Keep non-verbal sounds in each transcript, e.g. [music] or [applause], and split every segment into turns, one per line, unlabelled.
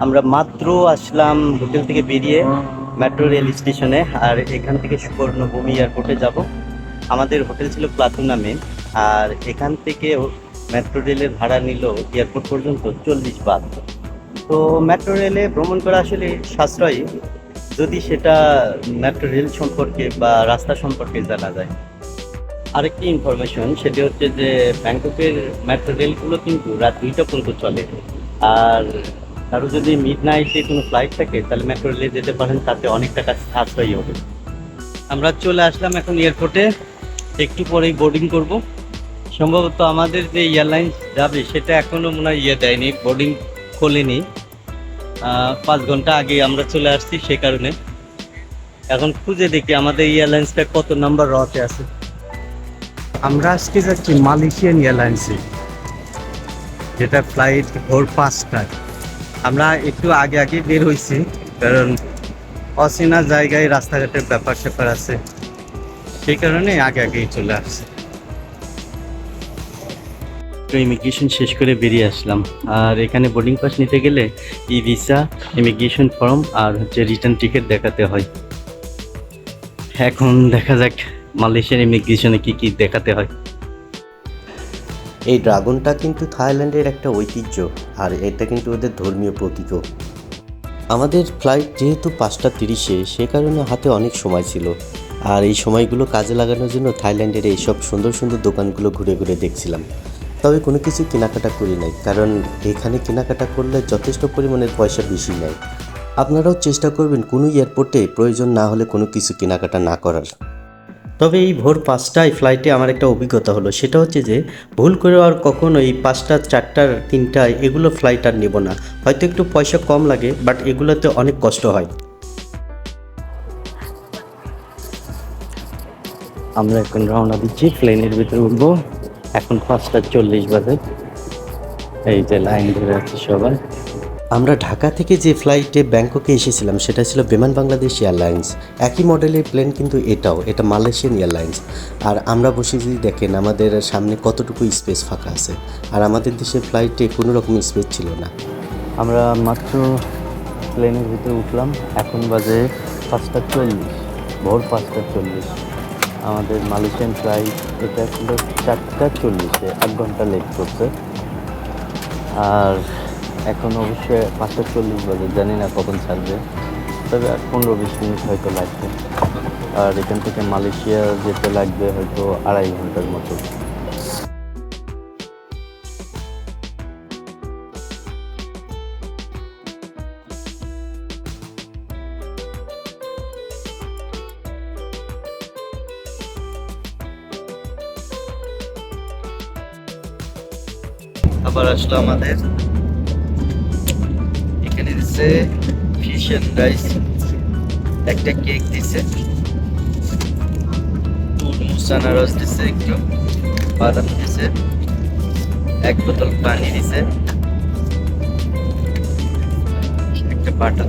আমরা মাত্র আসলাম হোটেল থেকে বেরিয়ে মেট্রো রেল স্টেশনে, আর এখান থেকে সুবর্ণভূমি এয়ারপোর্টে যাব। আমাদের হোটেল ছিল প্লাটুনা মেন আর এখান থেকে মেট্রো রেলের ভাড়া নিল এয়ারপোর্ট পর্যন্ত চল্লিশ বাদ। তো মেট্রো রেলে ভ্রমণ করা আসলে সাশ্রয়ী, যদি সেটা মেট্রো রেল সম্পর্কে বা রাস্তা সম্পর্কে জানা যায়। আরেকটি ইনফরমেশন সেটি হচ্ছে যে ব্যাংককের মেট্রো রেলগুলো কিন্তু রাত দুইটা পর্যন্ত চলে, আর কারও যদি মিড নাইটে কোনো ফ্লাইট থাকে, তাহলে মেট্রো রেলে যেতে পারেন, তাতে অনেক টাকা সাশ্রয়ী হবে। আমরা চলে আসলাম এখন এয়ারপোর্টে একটু পরেই বোর্ডিং করব। সম্ভবত আমাদের যে এয়ারলাইন্স যাবে, সেটা এখনও মনে হয় ইয়ে দেয়নি বোর্ডিং খোলেনি। পাঁচ ঘণ্টা আগে আমরা চলে আসছি সে কারণে। এখন খুঁজে দেখি আমাদের এয়ারলাইন্সটা কত নাম্বার রতে আছে। আমরা আজকে যাচ্ছি মালয়েশিয়ান এয়ারলাইন্সে যেটা ফ্লাইট ভোর পাঁচটায়। আমরা একটু আগে আগে বের হয়েছি কারণ অচেনা জায়গায় রাস্তাঘাটের ব্যাপার স্যাপার আছে। সেই কারণে আগে আগেই চলে আসছে। তো ইমিগ্রেশন শেষ করে বেরিয়ে আসলাম। আর এখানে বোর্ডিং পাস নিতে গেলে ই ভিসা ইমিগ্রেশন ফর্ম আর হচ্ছে রিটার্ন টিকিট দেখাতে হয়। এখন দেখা যাক মালয়েশিয়ার ইমিগ্রেশনে কি কি দেখাতে হয়।
এই ড্রাগনটা কিন্তু থাইল্যান্ডের একটা ঐতিহ্য, আর এটা কিন্তু ওদের ধর্মীয় প্রতীকও। আমাদের ফ্লাইট যেহেতু পাঁচটা তিরিশে, সে কারণে হাতে অনেক সময় ছিল। আর এই সময়গুলো কাজে লাগানোর জন্য থাইল্যান্ডের এইসব সুন্দর সুন্দর দোকানগুলো ঘুরে ঘুরে দেখছিলাম। তবে কোনো কিছু কেনাকাটা করি নাই, কারণ এখানে কেনাকাটা করলে যথেষ্ট পরিমাণের পয়সা বেশি নেয়। আপনারাও চেষ্টা করবেন কোনো এয়ারপোর্টে প্রয়োজন না হলে কোনো কিছু কেনাকাটা না করার। তবে এই ভোর পাঁচটায় ফ্লাইটে আমার একটা অভিজ্ঞতা হলো। সেটা হচ্ছে যে, ভুল করে আর কখনো এই পাঁচটা, চারটার, তিনটায় এগুলো ফ্লাইট আর নেব না। হয়তো একটু পয়সা কম লাগে বাট এগুলোতে অনেক কষ্ট হয়।
আমরা এখন রওনা দিচ্ছি প্লেনের ভিতরে উঠবো। এখন পাঁচটা চল্লিশ বাজে। এই যে লাইন ধরে আছে সবাই।
আমরা ঢাকা থেকে যে ফ্লাইটে ব্যাংককে এসেছিলাম সেটা ছিল বিমান বাংলাদেশ এয়ারলাইন্স। একই মডেলের প্লেন কিন্তু এটাও, এটা মালয়েশিয়ান এয়ারলাইন্স। আর আমরা বসে যদি দেখেন, আমাদের সামনে কতটুকু স্পেস ফাঁকা আছে। আর আমাদের দেশের ফ্লাইটে কোনো রকম স্পেস ছিল না।
আমরা মাত্র প্লেনের ভিতরে উঠলাম, এখন বাজে পাঁচটা চল্লিশ, ভোর পাঁচটা চল্লিশ। আমাদের মালয়েশিয়ান ফ্লাইট এটা ছিল চারটা চল্লিশে, এক ঘণ্টা লেট করছে। আর এখন অবশ্যই পাঁচটা চল্লিশ বাজে, জানি না কখন ছাড়বে। তবে আর পনেরো বিশ মিনিট হয়তো লাগবে। আর এখান থেকে মালয়েশিয়া যেতে লাগবে হয়তো আড়াই ঘণ্টার মতো। আবার আসলো আমাদের। দিচ্ছে ফিশ এন্ড রাইস একটা কেক দিছে। আনারস দিছে, একটু বাদাম দিছে। এক বোতল পানি দিছে। একটা বাটার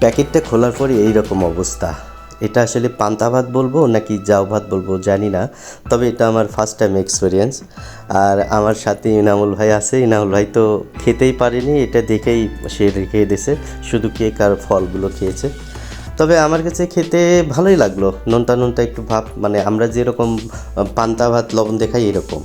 প্যাকেটটা খোলার পরে এই রকম অবস্থা। এটা আসলে পান্তা ভাত বলব নাকি জাউ ভাত বলব জানি না, তবে এটা আমার ফার্স্ট টাইম এক্সপিরিয়েন্স আর আমার সাথে ইনামুল ভাই আছে ইনামুল ভাই তো খেতেই পারেনি, এটা দেখেই, সে রেখে দিয়েছে শুধু কেক আর ফলগুলো খেয়েছে। তবে আমার কাছে খেতে ভালোই লাগল, নোনতা নোনতা একটু ভাব মানে আমরা যেরকম পান্তা ভাত, লবণ দেখাই এরকম।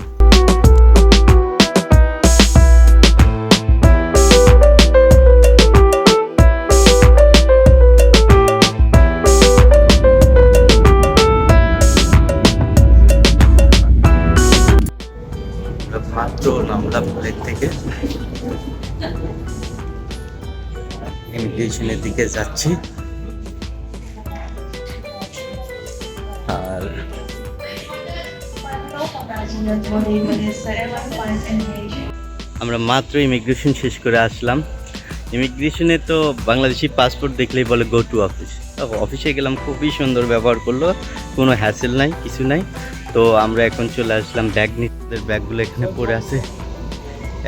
নামলাম থেকে। ইমিগ্রেশনের দিকে যাচ্ছি। আর আমরা মাত্র ইমিগ্রেশন শেষ করে আসলাম। ইমিগ্রেশনে তো বাংলাদেশি পাসপোর্ট দেখলেই বলে গো টু অফিস অফিসে গেলাম, খুবই সুন্দর ব্যবহার করল। কোনো হ্যাসেল নাই, কিছু নাই। তো আমরা এখন চলে আসলাম ব্যাগ নিতে। ব্যাগগুলো এখানে পড়ে আছে।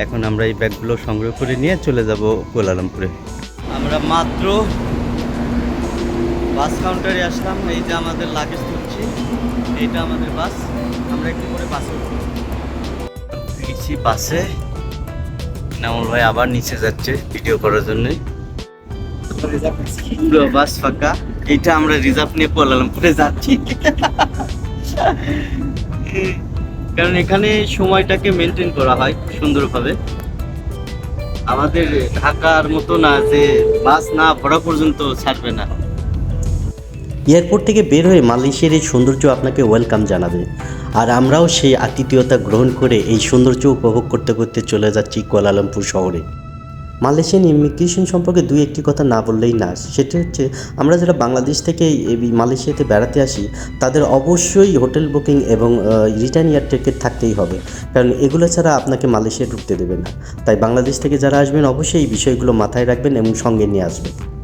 এখন আমরা এই ব্যাগগুলো সংগ্রহ করে নিয়ে চলে যাব কোলালামপুরে আমরা মাত্র বাস কাউন্টারে আসলাম। এই যে আমাদের লাগেজ তুলছি এইটা আমাদের বাস। আমরা একটু করে বাসে আছি বাসে। নামল ভাই আবার নিচে যাচ্ছে ভিডিও করার জন্য। বাস ফাঁকা। এটা আমরা রিজার্ভ নিয়ে কুয়ালালামপুরে যাচ্ছি। [laughs] কারণ এখানে সময়টাকে মেনটেন করা হয় খুব সুন্দরভাবে। আমাদের ঢাকার মতো না যে বাস না ভরা পর্যন্ত ছাড়বে না।
এয়ারপোর্ট থেকে বের হয়ে মালয়েশিয়ার এই সৌন্দর্য আপনাকে ওয়েলকাম জানাবে। আর আমরাও সেই আতিথেয়তা গ্রহণ করে এই সৌন্দর্য উপভোগ করতে করতে চলে যাচ্ছি কুয়ালালামপুর শহরে। মালয়েশিয়ান ইমিগ্রেশন সম্পর্কে দুই একটি কথা না বললেই না। সেটি হচ্ছে, আমরা যারা বাংলাদেশ থেকে এই মালয়েশিয়াতে বেড়াতে আসি, তাদের অবশ্যই হোটেল বুকিং এবং রিটার্ন এয়ার টিকিট থাকতেই হবে। কারণ এগুলো ছাড়া আপনাকে মালয়েশিয়া ঢুকতে দেবে না। তাই বাংলাদেশ থেকে যারা আসবেন, অবশ্যই এই বিষয়গুলো মাথায় রাখবেন এবং সঙ্গে নিয়ে আসবেন।